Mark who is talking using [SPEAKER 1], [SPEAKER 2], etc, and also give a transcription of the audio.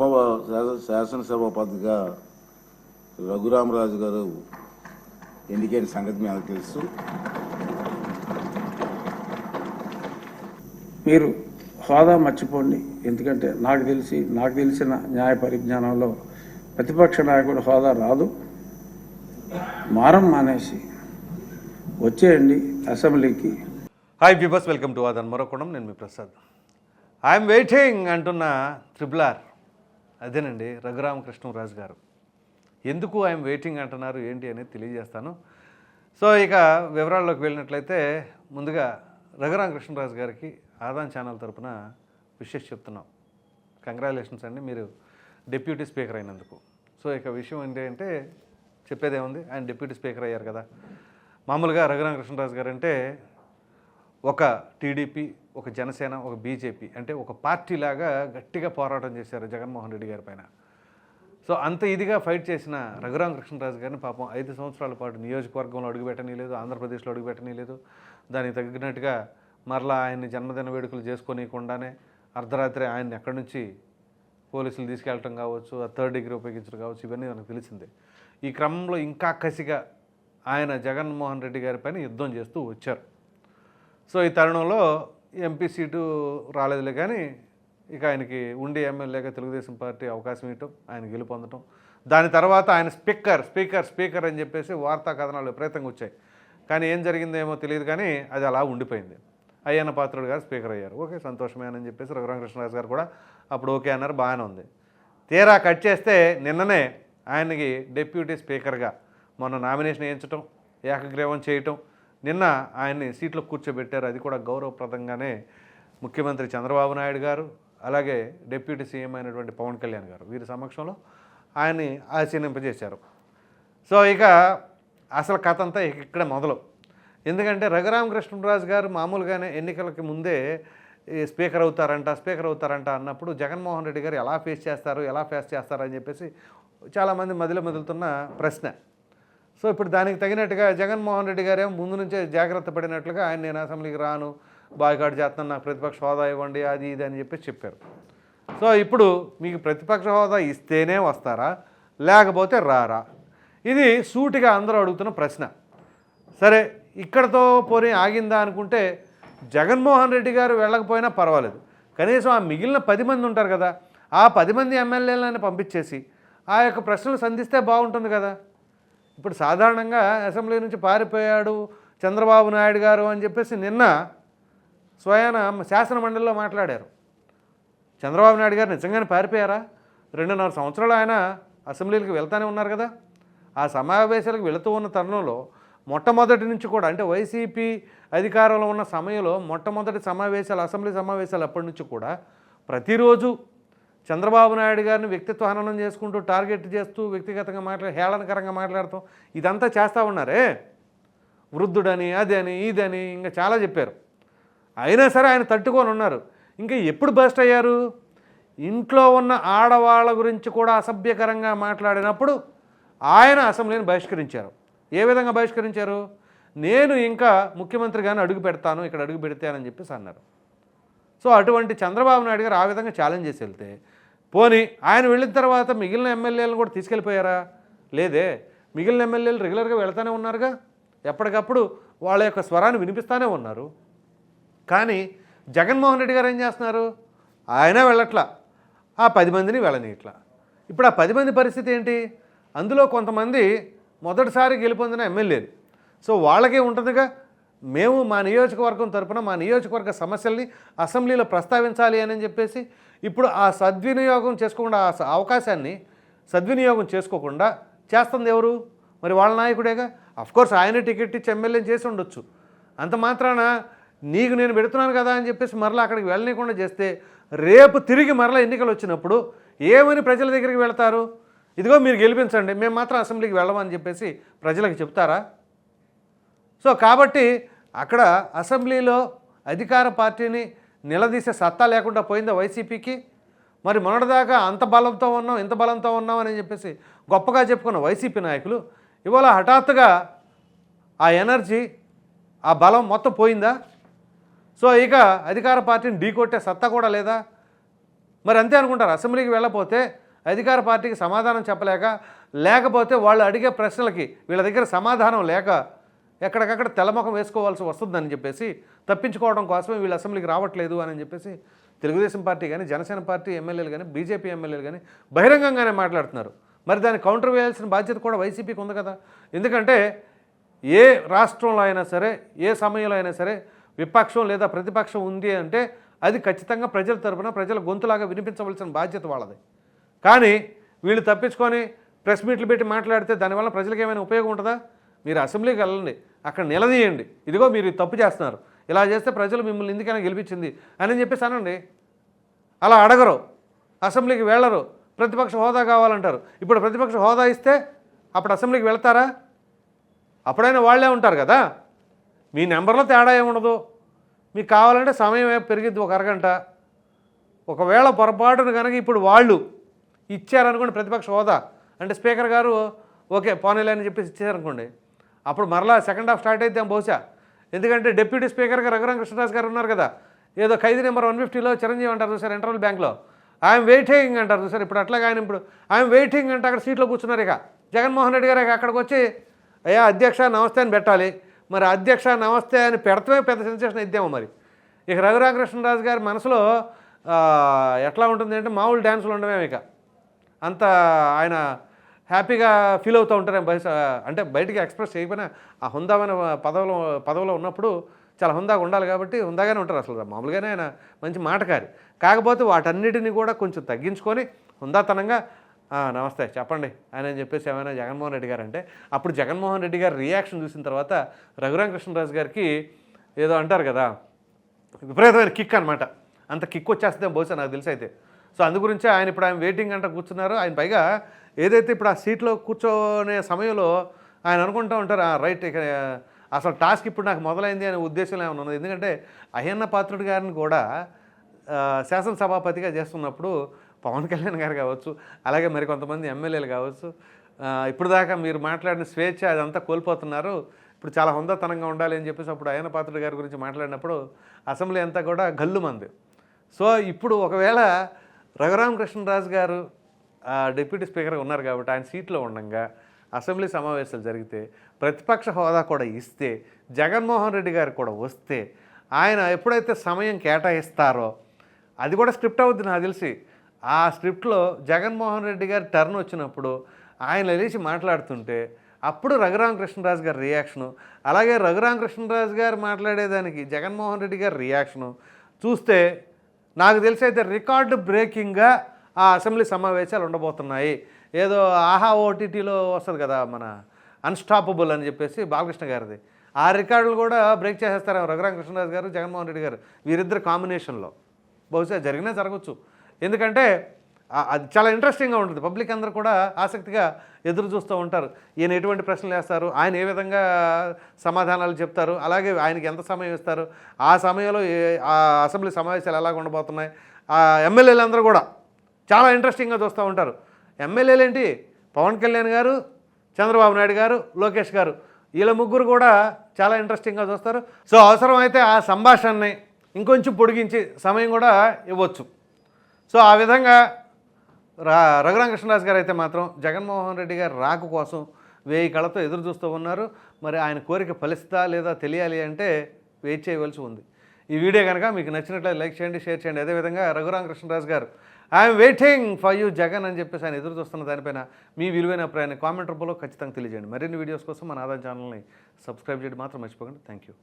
[SPEAKER 1] ఉప శాస- శాసనసభాపతిగా రఘురామరాజు గారు ఎన్నికైన సంగతి మీకు తెలుసు.
[SPEAKER 2] మీరు హోదా మర్చిపోండి. ఎందుకంటే నాకు తెలిసి నాకు తెలిసిన న్యాయ పరిజ్ఞానంలో ప్రతిపక్ష నాయకుడు హోదా రాదు. మారం మానేసి వచ్చేయండి అసెంబ్లీకి.
[SPEAKER 3] హాయ్ పీపర్స్ వెల్కమ్ టు అదన్ మరొకడం నేను మీ ప్రసాద్. ఐఎమ్ వెయిటింగ్ అంటున్న త్రిబుల్ ఆర్ అదేనండి రఘురామకృష్ణరాజు గారు. ఎందుకు ఐఎమ్ వెయిటింగ్ అంటున్నారు ఏంటి అనేది తెలియజేస్తాను. సో ఇక వివరాల్లోకి వెళ్ళినట్లయితే ముందుగా రఘురామకృష్ణరాజు గారికి ఆదాన్ ఛానల్ తరపున విషెస్ చెప్తున్నాం. కంగ్రాచులేషన్స్ అండి మీరు డిప్యూటీ స్పీకర్ అయినందుకు. సో ఇక విషయం ఏంటి అంటే చెప్పేదేముంది? ఆయన డిప్యూటీ స్పీకర్ అయ్యారు కదా. మామూలుగా రఘురామకృష్ణరాజు గారు అంటే ఒక టీడీపీ ఒక జనసేన ఒక బీజేపీ అంటే ఒక పార్టీలాగా గట్టిగా పోరాటం చేశారు జగన్మోహన్ రెడ్డి గారి పైన. సో అంత ఇదిగా ఫైట్ చేసిన రఘురామ కృష్ణరాజు గారిని పాపం ఐదు సంవత్సరాల పాటు నియోజకవర్గంలో అడుగుపెట్టనీయలేదు ఆంధ్రప్రదేశ్లో అడుగుపెట్టనీయలేదు దానికి తగ్గినట్టుగా మరలా ఆయన్ని జన్మదిన వేడుకలు చేసుకోనీయకుండానే అర్ధరాత్రి ఆయన్ని ఎక్కడి నుంచి పోలీసులు తీసుకెళ్ళటం కావచ్చు ఆ థర్డ్ డిగ్రీ ఉపయోగించడం కావచ్చు ఇవన్నీ మనకు తెలిసిందే. ఈ క్రమంలో ఇంకా కసిగా ఆయన జగన్మోహన్ రెడ్డి గారి పైన యుద్ధం చేస్తూ వచ్చారు. సో ఈ తరుణంలో ఎంపీ సీటు రాలేదులే కానీ ఇక ఆయనకి ఉండి ఎమ్మెల్యేగా తెలుగుదేశం పార్టీ అవకాశం ఇవ్వటం ఆయన గెలుపొందటం దాని తర్వాత ఆయన స్పీకర్ స్పీకర్ స్పీకర్ అని చెప్పేసి వార్తా కథనాలు విపరీతంగా వచ్చాయి. కానీ ఏం జరిగిందేమో తెలియదు కానీ అది అలా ఉండిపోయింది. అయ్యన్న పాత్రుడు గారు స్పీకర్ అయ్యారు. ఓకే సంతోషమే అని చెప్పేసి రఘురామకృష్ణరాజు గారు కూడా అప్పుడు ఓకే అన్నారు బాగానే ఉంది. తీరా కట్ చేస్తే నిన్ననే ఆయనకి డెప్యూటీ స్పీకర్గా మొన్న నామినేషన్ వేయించటం ఏకగ్రీవం చేయటం నిన్న ఆయన్ని సీట్లో కూర్చోబెట్టారు. అది కూడా గౌరవప్రదంగానే ముఖ్యమంత్రి చంద్రబాబు నాయుడు గారు అలాగే డిప్యూటీ సీఎం అయినటువంటి పవన్ కళ్యాణ్ గారు వీరి సమక్షంలో ఆయన్ని ఆశీర్నింపజేశారు సో ఇక అసలు కథ అంతా ఇక ఇక్కడ మొదలు. ఎందుకంటే రఘురామకృష్ణరాజు గారు మామూలుగానే ఎన్నికలకి ముందే ఈ స్పీకర్ అవుతారంట స్పీకర్ అవుతారంట అన్నప్పుడు జగన్మోహన్ రెడ్డి గారు ఎలా ఫేస్ చేస్తారు ఎలా ఫేస్ చేస్తారు అని చెప్పేసి చాలామంది మదిలో మదులుతున్న ప్రశ్న. సో ఇప్పుడు దానికి తగినట్టుగా జగన్మోహన్ రెడ్డి గారేమో ముందు నుంచే జాగ్రత్త పడినట్లుగా ఆయన నేను అసెంబ్లీకి రాను బాయ్కాట్ చేస్తాను నాకు ప్రతిపక్ష హోదా ఇవ్వండి అది ఇది అని చెప్పేసి చెప్పారు. సో ఇప్పుడు మీకు ప్రతిపక్ష హోదా ఇస్తేనే వస్తారా లేకపోతే రారా? ఇది సూటిగా అందరూ అడుగుతున్న ప్రశ్న. సరే ఇక్కడతో పోనీ ఆగిందా అనుకుంటే జగన్మోహన్ రెడ్డి గారు వెళ్ళకపోయినా పర్వాలేదు. కనీసం ఆ మిగిలిన పది మంది ఉంటారు కదా ఆ పది మంది ఎమ్మెల్యేలను పంపించేసి ఆ యొక్క ప్రశ్నలు సంధిస్తే బాగుంటుంది కదా. ఇప్పుడు సాధారణంగా అసెంబ్లీ నుంచి పారిపోయాడు చంద్రబాబు నాయుడు గారు అని చెప్పేసి నిన్న స్వయాన శాసన మండలిలో మాట్లాడారు. చంద్రబాబు నాయుడు గారు నిజంగానే పారిపోయారా? రెండున్నర సంవత్సరాలు ఆయన అసెంబ్లీలకు వెళ్తానే ఉన్నారు కదా. ఆ సమావేశాలకు వెళుతూ ఉన్న తరుణంలో మొట్టమొదటి నుంచి కూడా అంటే వైసీపీ అధికారంలో ఉన్న సమయంలో మొట్టమొదటి సమావేశాలు అసెంబ్లీ సమావేశాలు అప్పటి నుంచి కూడా ప్రతిరోజు చంద్రబాబు నాయుడు గారిని వ్యక్తిత్వ హననం చేసుకుంటూ టార్గెట్ చేస్తూ వ్యక్తిగతంగా మాట్లా హేళనకరంగా మాట్లాడుతూ ఇదంతా చేస్తూ ఉన్నారే? వృద్ధుడని అదని ఇదని ఇంకా చాలా చెప్పారు. అయినా సరే ఆయన తట్టుకొని ఉన్నారు. ఇంకా ఎప్పుడు బస్ట్ అయ్యారు? ఇంట్లో ఉన్న ఆడవాళ్ళ గురించి కూడా అసభ్యకరంగా మాట్లాడినప్పుడు ఆయన అసెంబ్లీని బహిష్కరించారు. ఏ విధంగా బహిష్కరించారు? నేను ఇంకా ముఖ్యమంత్రిగానే అడుగు పెడతాను ఇక్కడ అడుగు పెడతానని చెప్పేసి అన్నారు. సో అటువంటి చంద్రబాబు నాయుడు గారు ఆ విధంగా ఛాలెంజ్ చేసి వెళ్తే పోనీ ఆయన వెళ్ళిన తర్వాత మిగిలిన ఎమ్మెల్యేలను కూడా తీసుకెళ్ళిపోయారా? లేదే. మిగిలిన ఎమ్మెల్యేలు రెగ్యులర్గా వెళ్తూనే ఉన్నారుగా? ఎప్పటికప్పుడు వాళ్ళ యొక్క స్వరాన్ని వినిపిస్తూనే ఉన్నారు. కానీ జగన్మోహన్ రెడ్డి గారు ఏం చేస్తున్నారు? ఆయన వెళ్ళట్లా. ఆ పది మందిని వెళ్ళనీయట్లా. ఇప్పుడు ఆ పది మంది పరిస్థితి ఏంటి? అందులో కొంతమంది మొదటిసారి గెలుపొందిన ఎమ్మెల్యేలు. సో వాళ్ళకే ఉంటుందిగా. మేము మా నియోజకవర్గం తరపున మా నియోజకవర్గ సమస్యల్ని అసెంబ్లీలో ప్రస్తావించాలి అని చెప్పేసి ఇప్పుడు ఆ సద్వినియోగం చేసుకోకుండా ఆ స- అవకాశాన్ని సద్వినియోగం చేసుకోకుండా చేస్తుంది ఎవరు? మరి వాళ్ళ నాయకుడేగా? అఫ్కోర్స్ ఆయన టికెట్ ఇచ్చి ఎమ్మెల్యేని చేసి ఉండొచ్చు. అంత మాత్రాన నీకు నేను పెడుతున్నాను కదా అని చెప్పేసి మరలా అక్కడికి వెళ్ళనీయకుండా చేస్తే రేపు తిరిగి మరలా ఎన్నికలు వచ్చినప్పుడు ఏమని ప్రజల దగ్గరికి వెళ్తారు? ఇదిగో మీరు గెలిపించండి మేము మాత్రం అసెంబ్లీకి వెళ్ళమని చెప్పేసి ప్రజలకు చెప్తారా? సో కాబట్టి అక్కడ అసెంబ్లీలో అధికార పార్టీని నిలదీసే సత్తా లేకుండా పోయిందా వైసీపీకి? మరి మొన్నటిదాకా అంత బలంతో ఉన్నాం ఇంత బలంతో ఉన్నాం అని చెప్పేసి గొప్పగా చెప్పుకున్న వైసీపీ నాయకులు ఇవాళ హఠాత్తుగా ఆ ఎనర్జీ ఆ బలం మొత్తం పోయిందా? సో ఇక అధికార పార్టీని ఢీకొట్టే సత్తా కూడా లేదా? మరి అంతే అనుకుంటారు? అసెంబ్లీకి వెళ్ళపోతే అధికార పార్టీకి సమాధానం చెప్పలేక లేకపోతే వాళ్ళు అడిగే ప్రశ్నలకి వీళ్ళ దగ్గర సమాధానం లేక ఎక్కడికక్కడ తెల్లముఖం వేసుకోవాల్సి వస్తుందని చెప్పేసి తప్పించుకోవడం కోసమే వీళ్ళు అసెంబ్లీకి రావట్లేదు అని చెప్పేసి తెలుగుదేశం పార్టీ కానీ జనసేన పార్టీ ఎమ్మెల్యేలు కానీ బీజేపీ ఎమ్మెల్యేలు కానీ బహిరంగంగానే మాట్లాడుతున్నారు. మరి దాన్ని కౌంటర్ వేయాల్సిన బాధ్యత కూడా వైసీపీకి ఉంది కదా. ఎందుకంటే ఏ రాష్ట్రంలో అయినా సరే ఏ సమయంలో అయినా సరే విపక్షం లేదా ప్రతిపక్షం ఉంది అంటే అది ఖచ్చితంగా ప్రజల తరపున ప్రజల గొంతులాగా వినిపించవలసిన బాధ్యత వాళ్ళది. కానీ వీళ్ళు తప్పించుకొని ప్రెస్ మీట్లు పెట్టి మాట్లాడితే దానివల్ల ప్రజలకు ఏమైనా ఉపయోగం ఉంటుందా? మీరు అసెంబ్లీకి వెళ్ళండి అక్కడ నిలదీయండి. ఇదిగో మీరు తప్పు చేస్తున్నారు. ఇలా చేస్తే ప్రజలు మిమ్మల్ని ఎందుకైనా గెలిపించింది అని చెప్పేసి అనండి. అలా అడగరు. అసెంబ్లీకి వెళ్ళరు. ప్రతిపక్ష హోదా కావాలంటారు. ఇప్పుడు ప్రతిపక్ష హోదా ఇస్తే అప్పుడు అసెంబ్లీకి వెళ్తారా? అప్పుడైనా వాళ్ళే ఉంటారు కదా. మీ నెంబర్లో తేడా ఏముండదు? మీకు కావాలంటే సమయం పెరిగింది పెరిగిద్ది ఒక అరగంట. ఒకవేళ పొరపాటున కనుక ఇప్పుడు వాళ్ళు ఇచ్చారనుకోండి ప్రతిపక్ష హోదా. అంటే స్పీకర్ గారు ఓకే పోనీలే అని చెప్పేసి ఇచ్చారనుకోండి అప్పుడు మరలా సెకండ్ హాఫ్ స్టార్ట్ అయితే బహుశా. ఎందుకంటే డిప్యూటీ స్పీకర్గా రఘురామ కృష్ణరాజు గారు ఉన్నారు కదా. ఏదో ఖైదీ నెంబర్ వన్ ఫిఫ్టీలో చిరంజీవి అంటారు సార్ ఇంటర్వల్ బ్యాంక్లో. ఐఎమ్ వెయిటింగ్ అంటారు సార్ ఇప్పుడు అట్లాగే ఆయన ఇప్పుడు. ఐఎమ్ వెయిటింగ్ అంటే అక్కడ సీట్లో కూర్చున్నారు ఇక. జగన్మోహన్ రెడ్డి గారు అక్కడికి వచ్చి అయ్యా అధ్యక్ష నమస్తే అని పెట్టాలి. మరి అధ్యక్ష నమస్తే అని పెడతమే పెద్ద సెన్సేషన్ ఇద్దాము మరి. ఇక రఘురామకృష్ణరాజు గారి మనసులో ఎట్లా ఉంటుంది అంటే మామూలు డ్యాన్సులు ఉండమే ఇక. అంత ఆయన హ్యాపీగా ఫీల్ అవుతూ ఉంటారు అంటే బయటికి ఎక్స్ప్రెస్ చేయకపోయినా ఆ హుందామైన పదవిలో పదవిలో ఉన్నప్పుడు చాలా హుందాగా ఉండాలి కాబట్టి హుందాగానే ఉంటారు అసలు. మామూలుగానే ఆయన మంచి మాటకారి. కాకపోతే వాటన్నిటిని కూడా కొంచెం తగ్గించుకొని హుందాతనంగా నమస్తే చెప్పండి అని చెప్పేసి ఏమైనా జగన్మోహన్ రెడ్డి గారు అంటే అప్పుడు జగన్మోహన్ రెడ్డి గారు రియాక్షన్ చూసిన తర్వాత రఘురామ కృష్ణరాజు గారికి ఏదో అంటారు కదా విపరీతమైన కిక్ అనమాట అంత కిక్ వచ్చేస్తే బహుశా నాకు తెలిసి అయితే. సో అందు గురించి ఆయన ఇప్పుడు ఆయన వెయిటింగ్ అంట కూర్చున్నారు. ఆయన పైగా ఏదైతే ఇప్పుడు ఆ సీట్లో కూర్చోనే సమయంలో ఆయన అనుకుంటూ ఉంటారు "ఆ, రైట్ ఇక అసలు టాస్క్ ఇప్పుడు నాకు మొదలైంది అనే ఉద్దేశం ఏమైనా ఉన్నది? ఎందుకంటే అయ్యన్న పాత్రుడు గారిని కూడా శాసనసభాపతిగా చేస్తున్నప్పుడు పవన్ కళ్యాణ్ గారు కావచ్చు అలాగే మరి కొంతమంది ఎమ్మెల్యేలు కావచ్చు ఇప్పుడు దాకా మీరు మాట్లాడిన స్వేచ్ఛ అదంతా కోల్పోతున్నారు. ఇప్పుడు చాలా హుందతనంగా ఉండాలి అని చెప్పేసి అప్పుడు అయ్యన్న పాత్రుడు గారి గురించి మాట్లాడినప్పుడు అసెంబ్లీ అంతా కూడా గల్లు మంది. సో ఇప్పుడు ఒకవేళ రఘురామకృష్ణరాజు గారు డిప్యూటీ స్పీకర్గా ఉన్నారు కాబట్టి ఆయన సీట్లో ఉండగా అసెంబ్లీ సమావేశాలు జరిగితే ప్రతిపక్ష హోదా కూడా ఇస్తే జగన్మోహన్ రెడ్డి గారు కూడా వస్తే ఆయన ఎప్పుడైతే సమయం కేటాయిస్తారో అది కూడా స్క్రిప్ట్ అవుద్ది నాకు తెలిసి. ఆ స్క్రిప్ట్లో జగన్మోహన్ రెడ్డి గారి టర్న్ వచ్చినప్పుడు ఆయన లేచి మాట్లాడుతుంటే అప్పుడు రఘురామకృష్ణరాజు గారి రియాక్షను అలాగే రఘురామకృష్ణరాజు గారు మాట్లాడేదానికి జగన్మోహన్ రెడ్డి గారి రియాక్షను చూస్తే నాకు తెలిసి అయితే రికార్డు బ్రేకింగ్గా ఆ అసెంబ్లీ సమావేశాలు ఉండబోతున్నాయి. ఏదో ఆహా ఓటీటీలో వస్తుంది కదా మన అన్స్టాపబుల్ అని చెప్పేసి బాలకృష్ణ గారిది. ఆ రికార్డులు కూడా బ్రేక్ చేసేస్తారు రఘురామ కృష్ణరాజు గారు జగన్మోహన్ రెడ్డి గారు వీరిద్దరు కాంబినేషన్లో. బహుశా జరిగినా జరగచ్చు. ఎందుకంటే అది చాలా ఇంట్రెస్టింగ్గా ఉంటుంది. పబ్లిక్ అందరూ కూడా ఆసక్తిగా ఎదురు చూస్తూ ఉంటారు. ఈయన ఎటువంటి ప్రశ్నలు వేస్తారు? ఆయన ఏ విధంగా సమాధానాలు చెప్తారు? అలాగే ఆయనకి ఎంత సమయం ఇస్తారు? ఆ సమయంలో ఆ అసెంబ్లీ సమావేశాలు ఎలాగ ఉండబోతున్నాయి? ఆ ఎమ్మెల్యేలు అందరూ కూడా చాలా ఇంట్రెస్టింగ్గా చూస్తూ ఉంటారు. ఎమ్మెల్యేలు ఏంటి పవన్ కళ్యాణ్ గారు చంద్రబాబు నాయుడు గారు లోకేష్ గారు. వీళ్ళ ముగ్గురు కూడా చాలా ఇంట్రెస్టింగ్గా చూస్తారు. సో అవసరమైతే ఆ సంభాషణని ఇంకొంచెం పొడిగించి సమయం కూడా ఇవ్వచ్చు. సో ఆ విధంగా రా రఘురామ కృష్ణరాజు గారు అయితే మాత్రం జగన్మోహన్ రెడ్డి గారు రాకు కోసం వేయి కళతో ఎదురు చూస్తూ ఉన్నారు. మరి ఆయన కోరిక ఫలిస్తా లేదా తెలియాలి అంటే వెయిట్ చేయవలసి ఉంది. ఈ వీడియో కనుక మీకు నచ్చినట్లయితే లైక్ చేయండి షేర్ చేయండి. అదేవిధంగా రఘురామ కృష్ణరాజు గారు I'm waiting for you Jagan అని చెప్పేసి ఆయన ఎదురు చూస్తున్న దానిపైన మీ విలువైన అభిప్రాయాన్ని కామెంట్ రూపంలో ఖచ్చితంగా తెలియజేయండి. మరిన్ని వీడియోస్ కోసం మన ఆదాయం ఛానల్ని సబ్స్క్రైబ్ చేయడం మాత్రం మర్చిపోకండి. Thank you